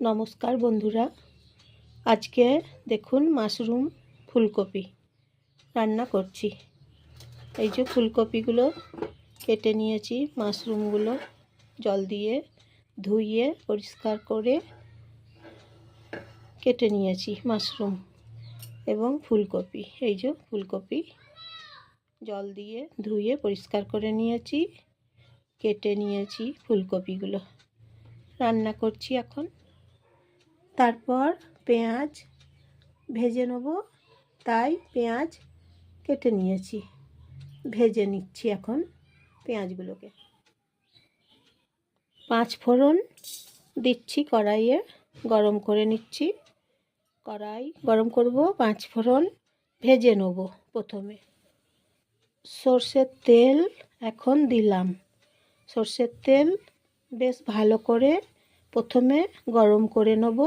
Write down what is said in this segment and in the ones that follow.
নমস্কার বন্ধুরা। আজকে দেখুন মাশরুম ফুলকপি রান্না করছি। এই যে ফুলকপিগুলো কেটে নিয়েছি, মাশরুমগুলো জল দিয়ে ধুইয়ে পরিষ্কার করে কেটে নিয়েছি মাশরুম এবং ফুলকপি। এই যে ফুলকপি জল দিয়ে ধুয়ে, পরিষ্কার করে নিয়েছি, কেটে নিয়েছি ফুলকপিগুলো। রান্না করছি এখন। তারপর পেঁয়াজ ভেজে নেব। তাই পেঁয়াজ কেটে নিয়েছি। ভেজে নিচ্ছি এখন পেঁয়াজগুলোকে। পাঁচ ফোড়ন দিচ্ছি কড়াইয়ে, গরম করে নিচ্ছি। কড়াই গরম করব, পাঁচ ফোড়ন ভেজে নেব প্রথমে। সর্ষের তেল এখন দিলাম। সর্ষের তেল বেশ ভালো করে প্রথমে গরম করে নেব।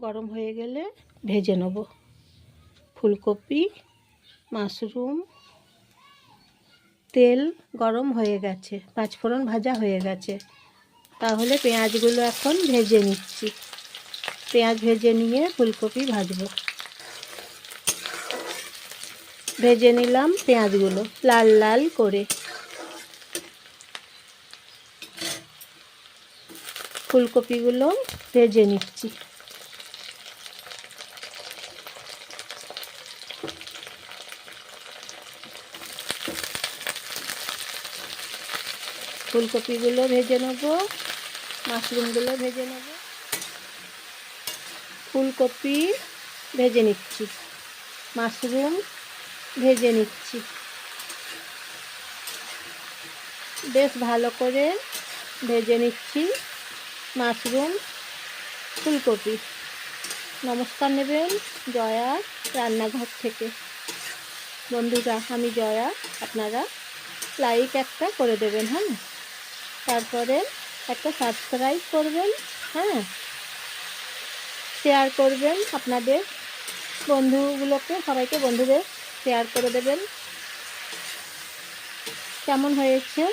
গরম হয়ে গেলে ভেজে নেব। ফুলকপি, মাশরুম, তেল গরম হয়ে গেছে, পাঁচফোড়ন ভাজা হয়ে গেছে। তাহলে পেঁয়াজগুলো এখন ভেজে নিচ্ছি। পেঁয়াজ ভেজে নিয়ে ফুলকপি ভাজবো। ভেজে নিলাম পেঁয়াজগুলো, লাল লাল করে। ফুলকপিগুলো ভেজে নিচ্ছি। ফুলকপিগুলো ভেজে নেব, মাশরুমগুলো ভেজে নেব। ফুলকপি ভেজে নিচ্ছি, মাশরুম ভেজে নিচ্ছি। বেশ ভালো করে ভেজে নিচ্ছি। মাশরুম, ফুলকপি। নমস্কার নেবেন জয়া রান্নাঘর থেকে। বন্ধুরা, আমি জয়া, আপনারা লাইক একটা করে দেবেন হ্যাঁ? তারপরে একটা সাবস্ক্রাইব করবেন হ্যাঁ? শেয়ার করবেন আপনাদের বন্ধুগুলোকে, সবাইকে বন্ধুদের শেয়ার করে দেবেন। কেমন হয়েছে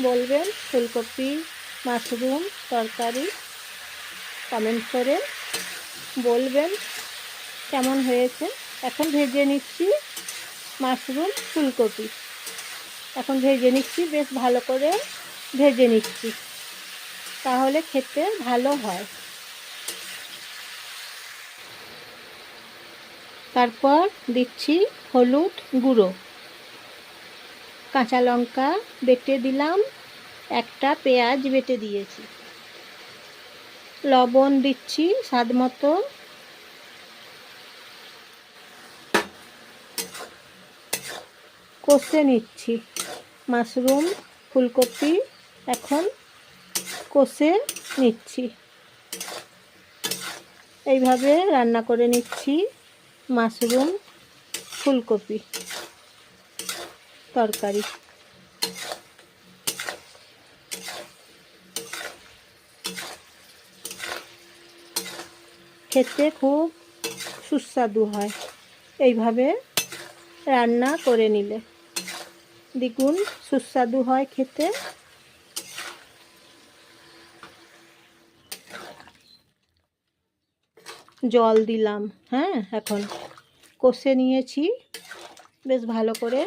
বলবেন ফুলকপি মাশরুম তরকারি কমেন্ট করে বলবেন কেমন হয়েছে। এখন ভেজে নিচ্ছি মাশরুম ফুলকপি। এখন ভেজে নিচ্ছি, বেশ ভালো করে ভেজে নিচ্ছি, তাহলে খেতে ভালো হয়। তারপর দিচ্ছি হলুদ গুঁড়ো। কাঁচা লঙ্কা বেটে দিলাম একটা পেঁয়াজ বেটে দিয়েছি। লবণ দিচ্ছি স্বাদ মতো। কষে নিচ্ছি মাশরুম, ফুলকপি, এখন কষে নিচ্ছি। এইভাবে রান্না করে নিচ্ছি মাশরুম, ফুলকপি তরকারি। খেতে খুব সুস্বাদু হয়। এইভাবে রান্না করে নিলে। দ্বিগুণ সুস্বাদু হয় খেতে। জল দিলাম হ্যাঁ এখন কষে নিয়েছি। বেশ ভালো করে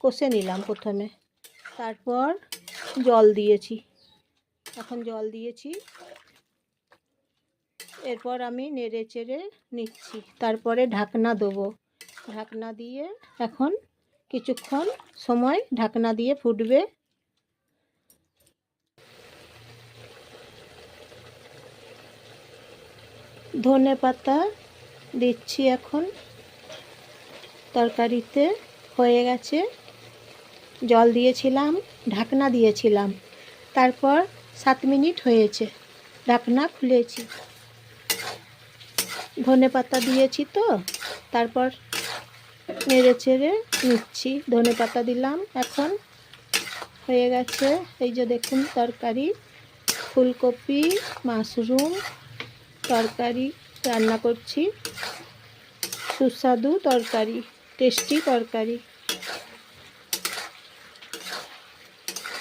কষে নিলাম প্রথমে। তারপর জল দিয়েছি। এখন জল দিয়েছি। এরপর আমি নেড়ে চেড়ে নিচ্ছি। তারপরে ঢাকনা দেবো। ঢাকনা দিয়ে এখন কিছুক্ষণ সময় ঢাকনা দিয়ে ফুটবে। ধনে পাতা দিচ্ছি এখন। তরকারিতে হয়ে গেছে। জল দিয়েছিলাম, ঢাকনা দিয়েছিলাম। তারপর সাত মিনিট হয়েছে। ঢাকনা খুলেছি। ধনে পাতা দিয়েছি তো, তারপর নেড়ে চেড়ে নিচ্ছি। ধনে পাতা দিলাম, এখন হয়ে গেছে এই যে দেখুন তরকারি, ফুলকপি, মাশরুম, তরকারি রান্না করছি। সুস্বাদু তরকারি, টেস্টি তরকারি।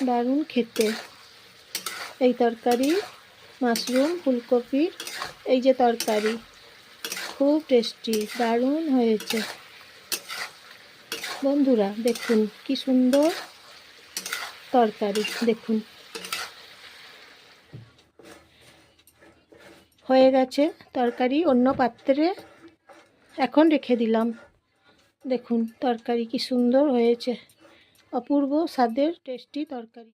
দারুণ খেতে। এই তরকারি, মাশরুম ফুলকপির এই যে তরকারি। খুব টেস্টি দারুণ হয়েছে। বন্ধুরা, দেখুন কি সুন্দর তরকারি, দেখুন। হয়ে গেছে তরকারি, অন্য পাত্রে এখন রেখে দিলাম। দেখুন তরকারি কি সুন্দর হয়েছে। অপূর্ব স্বাদের টেস্টি তরকারি।